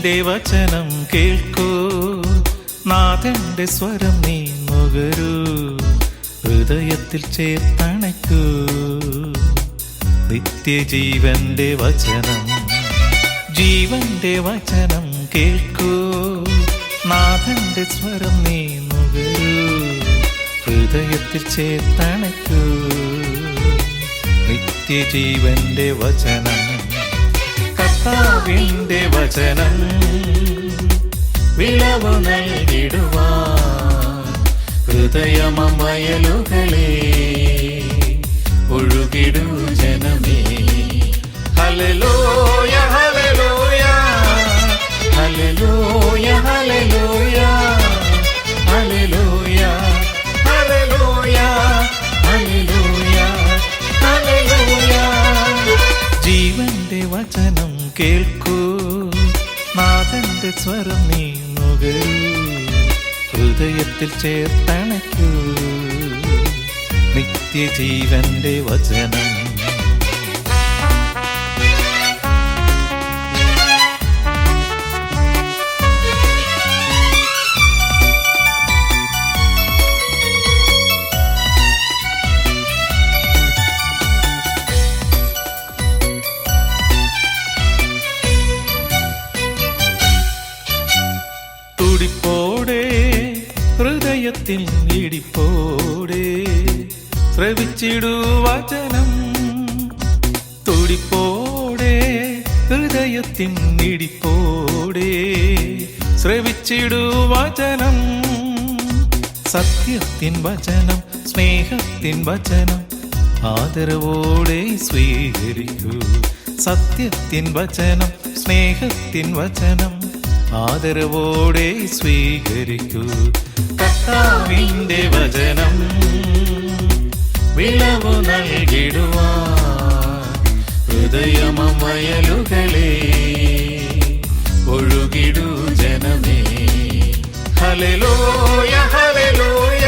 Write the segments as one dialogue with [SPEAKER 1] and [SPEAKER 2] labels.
[SPEAKER 1] ജീവന്റെ വചനം കേൾക്കൂ. നാഥന്റെ സ്വരം നീ നുകരൂ. ഹൃദയത്തിൽ ചേർത്തണയ്ക്കൂ. നിത്യജീവന്റെ വചനം ജീവന്റെ വചനം കേൾക്കൂ. നാഥന്റെ സ്വരം നീ നുകരൂ. ഹൃദയത്തിൽ ചേർത്തണയ്ക്കൂ. നിത്യജീവന്റെ വചനം കർത്താവിന്റെ വചനം വിളവ് നൽകിടുവാൻ ഹൃദയമയലുകളെ ഒഴുകിടു ജനമേ. ഹല്ലേലൂയ. കേൾക്കൂ. നാഥന്റെ സ്വരം നീങ്ങുക. ഹൃദയത്തിൽ ചേർത്തണയ്ക്കൂ. നിത്യജീവന്റെ വചനം ശ്രവിച്ചിടു വചനം. തുടിപ്പോടെ ഹൃദയത്തിൻ ഇടിപ്പോടെ ശ്രവിച്ചിടു വചനം. സത്യത്തിൻ വചനം സ്നേഹത്തിൻ വചനം ആദരവോടെ സ്വീകരിക്കൂ. സത്യത്തിൻ വചനം സ്നേഹത്തിൻ വചനം ആദരവോടെ സ്വീകരിക്കൂ. കർത്താവിന്റെ വചനം. വിളവു നൽകിടുവാൻ ഹൃദയമം വയലുകളെ ഒഴുകിടു ജനമേ. ഹലലോയ ഹലലോയ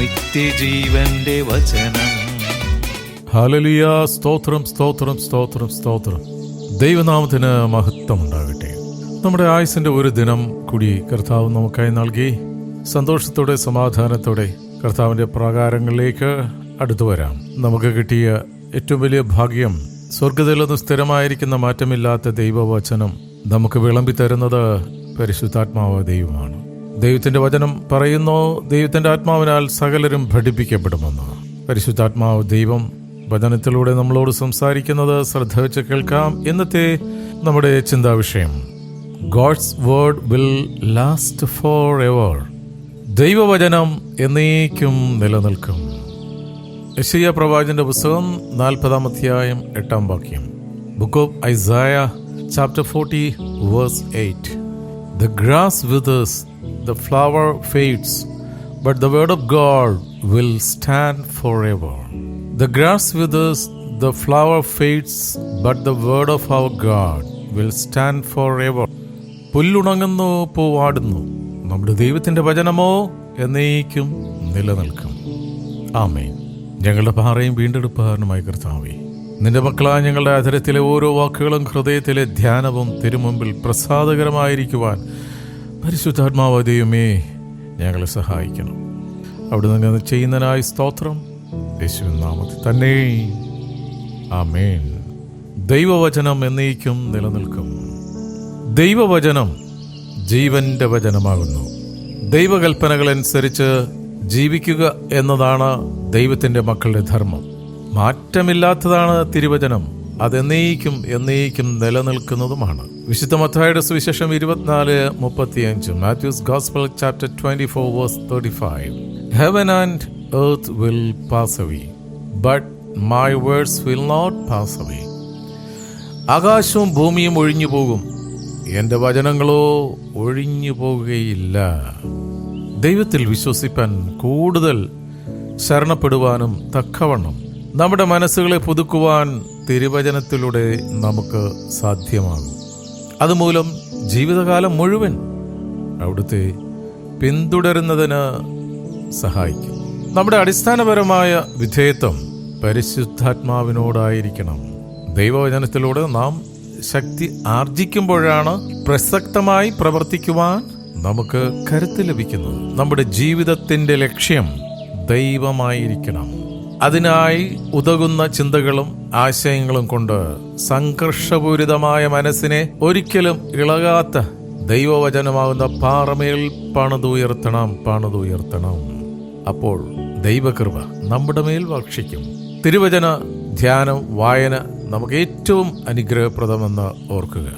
[SPEAKER 1] നിത്യജീവന്റെ വചനം.
[SPEAKER 2] ഹലലിയ സ്തോത്രം സ്തോത്രം സ്തോത്രം സ്തോത്രം. ദൈവനാമത്തിന് മഹത്വം ഉണ്ടാകട്ടെ നമ്മുടെ ആയുസിന്റെ ഒരു ദിനം കൂടി കർത്താവ് നമുക്കായി നൽകി. സന്തോഷത്തോടെ സമാധാനത്തോടെ കർത്താവിന്റെ പ്രാകാരങ്ങളിലേക്ക് അടുത്തു വരാം. നമുക്ക് കിട്ടിയ ഏറ്റവും വലിയ ഭാഗ്യം സ്വർഗത്തിലൊന്നും സ്ഥിരമായിരിക്കുന്ന മാറ്റമില്ലാത്ത ദൈവവചനം നമുക്ക് വിളമ്പി തരുന്നത് പരിശുദ്ധാത്മാവ് ദൈവമാണ്. ദൈവത്തിന്റെ വചനം പറയുന്നു ദൈവത്തിന്റെ ആത്മാവിനാൽ സകലരും പഠിപ്പിക്കപ്പെടുമെന്ന്. പരിശുദ്ധാത്മാവ് ദൈവം വചനത്തിലൂടെ നമ്മളോട് സംസാരിക്കുന്നത് ശ്രദ്ധ വെച്ച് കേൾക്കാം. ഇന്നത്തെ നമ്മുടെ ചിന്താ വിഷയം God's word will last for ever ദൈവവചനം എന്നേക്കും നിലനിൽക്കും. യശയ്യ പ്രവാചന്റെ പുസ്തകം നാൽപ്പതാം അധ്യായം എട്ടാം വാക്യം book of Isaiah chapter forty verse eight. The grass withers the flower the but the word of God will stand for ever the grass with the flower flower but the word of our God will stand for ever പുല്ലുണങ്ങുന്നു പൂവാടുന്നു. നമ്മുടെ ദൈവത്തിന്റെ വചനമോ എന്നേക്കും നിലനിൽക്കും. ആമേ ഞങ്ങളുടെ പാറയും വീണ്ടെടുപ്പുകാരനുമായി കർത്താവേ നിന്റെ മക്കളായ ഞങ്ങളുടെ അധരത്തിലെ ഓരോ വാക്കുകളും ഹൃദയത്തിലെ ധ്യാനവും തിരുമുമ്പിൽ പ്രസാദകരമായിരിക്കുവാൻ പരിശുദ്ധാത്മാവ് ദൈവമേ ഞങ്ങളെ സഹായിക്കണം. അവിടെ നിന്ന് ചെയ്യുന്നതിനായി സ്തോത്രം. യേശുവിൻ നാമത്തിൽ തന്നെ. ആമേൻ. ദൈവവചനം എന്നേക്കും നിലനിൽക്കും. ദൈവവചനം ജീവന്റെ വചനമാകുന്നു. ദൈവകൽപ്പനകളനുസരിച്ച് ജീവിക്കുക എന്നതാണ് ദൈവത്തിന്റെ മക്കളുടെ ധർമ്മം. മാറ്റമില്ലാത്തതാണ് തിരുവചനം. അതെന്നേക്കും എന്നേക്കും നിലനിൽക്കുന്നതുമാണ്. വിശുദ്ധ മത്തായുടെ സുവിശേഷം ഇരുപത്തിനാല് മുപ്പത്തിയഞ്ച് Matthew's gospel chapter twenty four verse thirty five. Heaven and earth will pass away but my words will not pass away ആകാശവും ഭൂമിയും ഒഴിഞ്ഞു പോകും. എന്റെ വചനങ്ങളോ ഒഴിഞ്ഞു പോകുകയില്ല. ദൈവത്തിൽ വിശ്വസിപ്പാൻ കൂടുതൽ ശരണപ്പെടുവാനും തക്കവണ്ണം നമ്മുടെ മനസ്സുകളെ പുതുക്കുവാൻ തിരുവചനത്തിലൂടെ നമുക്ക് സാധ്യമാകും. അതുമൂലം ജീവിതകാലം മുഴുവൻ അവിടുത്തെ പിന്തുടരുന്നതിന് സഹായിക്കും. നമ്മുടെ അടിസ്ഥാനപരമായ വിധേയത്വം പരിശുദ്ധാത്മാവിനോടായിരിക്കണം. ദൈവവചനത്തിലൂടെ നാം ശക്തി ആർജിക്കുമ്പോഴാണ് പ്രസക്തമായി പ്രവർത്തിക്കുവാൻ നമുക്ക് കരുത്ത് ലഭിക്കുന്നത്. നമ്മുടെ ജീവിതത്തിന്റെ ലക്ഷ്യം ദൈവമായിരിക്കണം. അതിനായി ഉതകുന്ന ചിന്തകളും ആശയങ്ങളും കൊണ്ട് സംഘർഷപൂരിതമായ മനസ്സിനെ ഒരിക്കലും ഇളകാത്ത ദൈവവചനമാകുന്ന പാറമേൽ പണിതുയർത്തണം പണിതുയർത്തണം. അപ്പോൾ ദൈവകൃപ നമ്മുടെ മേൽ ഭക്ഷിക്കും. തിരുവചന ധ്യാനം വായന നമുക്ക് ഏറ്റവും അനുഗ്രഹപ്രദമെന്ന് ഓർക്കുക.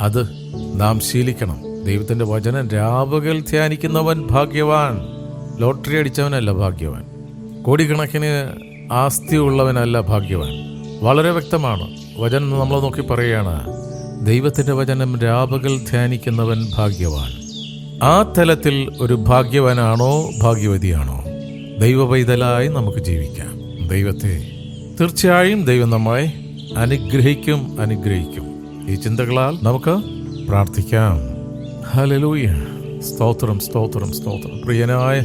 [SPEAKER 2] അത് നാം ശീലിക്കണം. ദൈവത്തിന്റെ വചനം രാവുകൾ ധ്യാനിക്കുന്നവൻ ഭാഗ്യവാൻ. ലോട്ടറി അടിച്ചവനല്ല ഭാഗ്യവാൻ. കോടിക്കണക്കിന് ആസ്തിയുള്ളവനല്ല ഭാഗ്യവാൻ. വളരെ വ്യക്തമാണ്. വചനം നമ്മൾ നോക്കി പറയുകയാണ് ദൈവത്തിന്റെ വചനം രാപകൽ ധ്യാനിക്കുന്നവൻ ഭാഗ്യവാൻ. ആ തലത്തിൽ ഒരു ഭാഗ്യവാനാണോ ഭാഗ്യവതിയാണോ? ദൈവപൈതലായി നമുക്ക് ജീവിക്കാം. ദൈവത്തെ തീർച്ചയായും ദൈവം നമ്മളെ അനുഗ്രഹിക്കും അനുഗ്രഹിക്കും. ഈ ചിന്തകളാൽ നമുക്ക് പ്രാർത്ഥിക്കാം. ഹലലൂയ സ്തോത്രം സ്തോത്രം സ്തോത്രം. പ്രിയനായ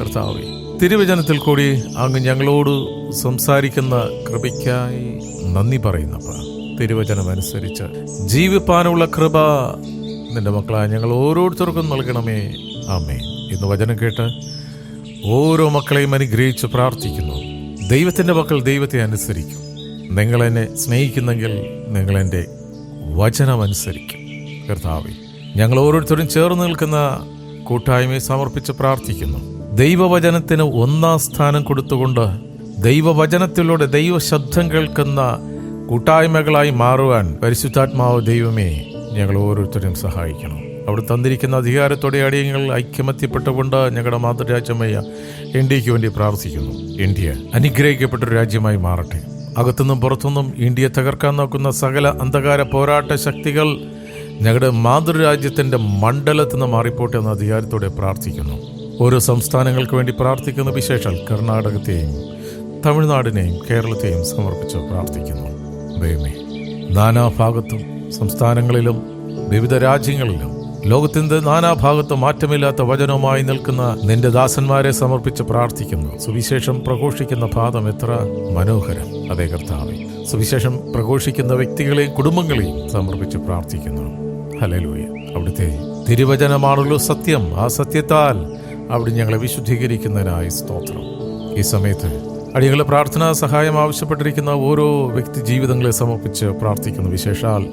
[SPEAKER 2] കർത്താവെ തിരുവചനത്തിൽ കൂടി അങ്ങ് ഞങ്ങളോട് സംസാരിക്കുന്ന കൃപയ്ക്കായി നന്ദി പറയുന്നപ്പ തിരുവചനമനുസരിച്ച് ജീവിപ്പാനുള്ള കൃപ നിന്റെ മക്കളായ ഞങ്ങൾ ഓരോരുത്തർക്കും നൽകണമേ. അമ്മേ ഇന്ന് വചനം കേട്ട് ഓരോ മക്കളെയും അനുഗ്രഹിച്ച് പ്രാർത്ഥിക്കുന്നു. ദൈവത്തിന്റെ മക്കൾ ദൈവത്തെ അനുസരിക്കും. നിങ്ങളെന്നെ സ്നേഹിക്കുന്നെങ്കിൽ നിങ്ങളെന്റെ വചനമനുസരിക്കും. കർത്താവെ ഞങ്ങൾ ഓരോരുത്തരും ചേർന്ന് നിൽക്കുന്ന കൂട്ടായ്മയെ സമർപ്പിച്ച് പ്രാർത്ഥിക്കുന്നു. ദൈവവചനത്തിന് ഒന്നാം സ്ഥാനം കൊടുത്തുകൊണ്ട് ദൈവവചനത്തിലൂടെ ദൈവശബ്ദം കേൾക്കുന്ന കൂട്ടായ്മകളായി മാറുവാൻ പരിശുദ്ധാത്മാവ് ദൈവമേ ഞങ്ങൾ ഓരോരുത്തരും സഹായിക്കണം. അവിടെ തന്നിരിക്കുന്ന അധികാരത്തോടെ അടിയങ്ങൾ ഐക്യമത്യപ്പെട്ടുകൊണ്ട് ഞങ്ങളുടെ മാതൃരാജ്യമായ ഇന്ത്യയ്ക്ക് വേണ്ടി പ്രാർത്ഥിക്കുന്നു. ഇന്ത്യ അനുഗ്രഹിക്കപ്പെട്ട ഒരു രാജ്യമായി മാറട്ടെ. അകത്തുനിന്നും പുറത്തുനിന്നും ഇന്ത്യയെ തകർക്കാൻ നോക്കുന്ന സകല അന്ധകാര പോരാട്ട ശക്തികൾ ഞങ്ങളുടെ മാതൃരാജ്യത്തിന്റെ മണ്ഡലത്തിൽ നിന്ന് മാറിപ്പോട്ടെ എന്ന അധികാരത്തോടെ പ്രാർത്ഥിക്കുന്നു. ഓരോ സംസ്ഥാനങ്ങൾക്ക് വേണ്ടി പ്രാർത്ഥിക്കുന്ന വിശേഷാൽ കർണാടകത്തെയും തമിഴ്നാടിനെയും കേരളത്തെയും സമർപ്പിച്ച് പ്രാർത്ഥിക്കുന്നു. ദൈവമേ നാനാഭാഗത്തും സംസ്ഥാനങ്ങളിലും വിവിധ രാജ്യങ്ങളിലും ലോകത്തിന്റെ നാനാഭാഗത്തും മാറ്റമില്ലാത്ത വചനവുമായി നിൽക്കുന്ന നിന്റെ ദാസന്മാരെ സമർപ്പിച്ച് പ്രാർത്ഥിക്കുന്നു. സുവിശേഷം പ്രഘോഷിക്കുന്ന പാദം എത്ര മനോഹരം. അതേ കർത്താവെ സുവിശേഷം പ്രഘോഷിക്കുന്ന വ്യക്തികളെയും കുടുംബങ്ങളെയും സമർപ്പിച്ച് പ്രാർത്ഥിക്കുന്നു. ഹലലൂയ അവിടുത്തെ തിരുവചനമാണല്ലോ സത്യം. ആ സത്യത്താൽ അവിടെ ഞങ്ങളെ വിശുദ്ധീകരിക്കുന്നതിനായി സ്തോത്രം. ഈ സമയത്ത് അടിയങ്ങളെ പ്രാർത്ഥനാ സഹായം ആവശ്യപ്പെട്ടിരിക്കുന്ന ഓരോ വ്യക്തി ജീവിതങ്ങളെ സമർപ്പിച്ച് പ്രാർത്ഥിക്കുന്നു. വിശേഷാൽ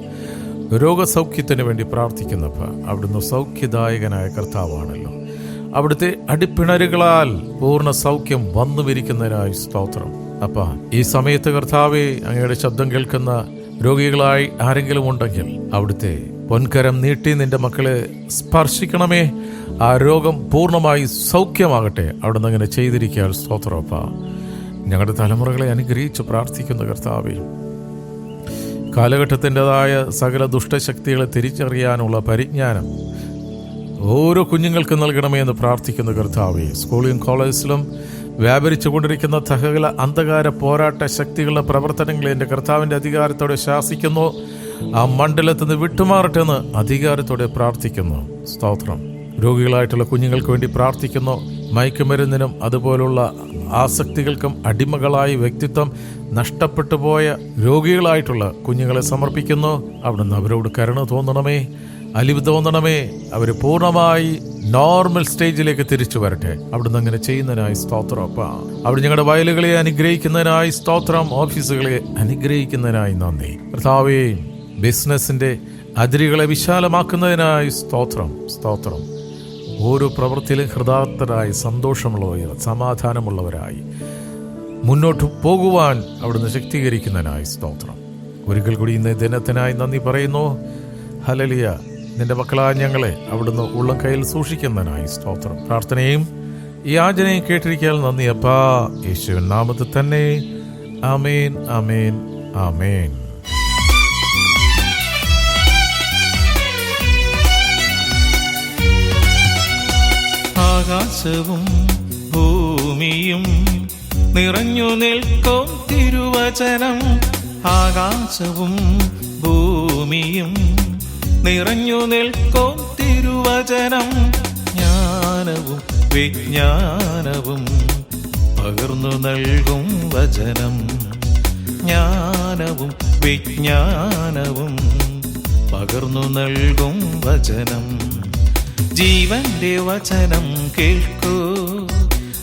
[SPEAKER 2] രോഗസൗഖ്യത്തിന് വേണ്ടി പ്രാർത്ഥിക്കുന്നപ്പോൾ അവിടുന്ന് സൗഖ്യദായകനായ കർത്താവാണല്ലോ. അവിടുത്തെ അടിപ്പിണരുകളാൽ പൂർണ സൗഖ്യം വന്നു വിരിക്കുന്നതിനായി സ്തോത്രം. അപ്പ ഈ സമയത്ത് കർത്താവെ അങ്ങയുടെ ശബ്ദം കേൾക്കുന്ന രോഗികളായി ആരെങ്കിലും ഉണ്ടെങ്കിൽ അവിടുത്തെ പൊൻകരം നീട്ടി നിന്റെ മക്കളെ സ്പർശിക്കണമേ. ആ രോഗം പൂർണമായി സൗഖ്യമാകട്ടെ. അവിടുന്ന് അങ്ങനെ ചെയ്തിരിക്കാൻ സ്തോത്രോപ്പ ഞങ്ങളുടെ തലമുറകളെ അനുഗ്രഹിച്ച് പ്രാർത്ഥിക്കുന്ന കർത്താവേ. കാലഘട്ടത്തിന്റെതായ സകല ദുഷ്ടശക്തികളെ തിരിച്ചറിയാനുള്ള പരിജ്ഞാനം ഓരോ കുഞ്ഞുങ്ങൾക്കും നൽകണമേ എന്ന് പ്രാർത്ഥിക്കുന്ന കർത്താവെ. സ്കൂളിലും കോളേജിലും വ്യാപരിച്ചു കൊണ്ടിരിക്കുന്ന സകല അന്ധകാര പോരാട്ട ശക്തികളുടെ പ്രവർത്തനങ്ങളെ എന്റെ കർത്താവിന്റെ അധികാരത്തോടെ ശാസിക്കുന്നു. ആ മണ്ഡലത്തിൽ നിന്ന് വിട്ടുമാറട്ടെ എന്ന് അധികാരത്തോടെ പ്രാർത്ഥിക്കുന്നു. സ്തോത്രം. രോഗികളായിട്ടുള്ള കുഞ്ഞുങ്ങൾക്ക് വേണ്ടി പ്രാർത്ഥിക്കുന്നു. മയക്കുമരുന്നിനും അതുപോലുള്ള ആസക്തികൾക്കും അടിമകളായി വ്യക്തിത്വം നഷ്ടപ്പെട്ടു പോയ രോഗികളായിട്ടുള്ള കുഞ്ഞുങ്ങളെ സമർപ്പിക്കുന്നു. അവിടുന്ന് അവരോട് കരുണ തോന്നണമേ. അലിവ് തോന്നണമേ. അവർ പൂർണമായി നോർമൽ സ്റ്റേജിലേക്ക് തിരിച്ചു വരട്ടെ. അവിടുന്ന് അങ്ങനെ ചെയ്യുന്നതിനായി സ്തോത്രം അപ്പ. അവിടെ ഞങ്ങളുടെ വയലുകളെ അനുഗ്രഹിക്കുന്നതിനായി സ്തോത്രം ഓഫീസുകളെ അനുഗ്രഹിക്കുന്നതിനായി നന്ദി. കർത്താവേ ബിസിനസിന്റെ അതിരുകളെ വിശാലമാക്കുന്നതിനായി സ്തോത്രം സ്തോത്രം. ഓരോ പ്രവൃത്തിയിലും ഹൃദാർത്ഥരായി സന്തോഷമുള്ളവർ സമാധാനമുള്ളവരായി മുന്നോട്ട് പോകുവാൻ അവിടുന്ന് ശക്തീകരിക്കുന്നതിനായി സ്തോത്രം. ഒരിക്കൽ കൂടി ഇന്ന് ദിനത്തിനായി നന്ദി പറയുന്നു. ഹലലിയ നിന്റെ മക്കളായ ഞങ്ങളെ അവിടുന്ന് ഉള്ളം കയ്യിൽ സൂക്ഷിക്കുന്നതിനായി സ്തോത്രം. പ്രാർത്ഥനയും ഈ ആചനയും കേട്ടിരിക്കാൻ നന്ദി അപ്പാ. യേശുവിൻ നാമത്തിൽ തന്നെ. ആമേൻ ആമേൻ ആമേൻ.
[SPEAKER 1] ആകാശവും ഭൂമിയും നിറഞ്ഞു നിൽക്കും തിരുവചനം. ആകാശവും ഭൂമിയും നിറഞ്ഞു നിൽക്കും തിരുവചനം. ജ്ഞാനവും വിജ്ഞാനവും പകർന്നു നൽകും വചനം. ജ്ഞാനവും വിജ്ഞാനവും പകർന്നു നൽകും വചനം. ജീവന്റെ വചനം കേൾക്കൂ.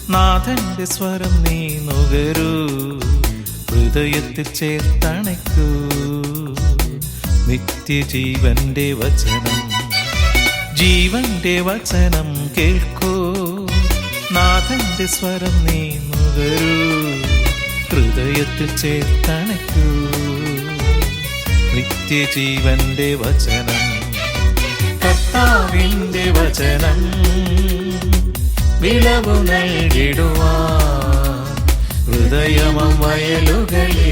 [SPEAKER 1] നാഥന്റെ സ്വരം നീ നുകരൂ. ഹൃദയത്തിൽ ചേർത്തണയ്ക്കൂ. നിത്യജീവന്റെ വചനം ജീവന്റെ വചനം കേൾക്കൂ. നാഥന്റെ സ്വരം നീ നുകരൂ. ഹൃദയത്തിൽ ചേർത്തണയ്ക്കൂ. നിത്യജീവന്റെ വചനം കർത്താവിന്റെ വചനം വിളവു നൽകിടുവാ ഹൃദയമം വയലുകളെ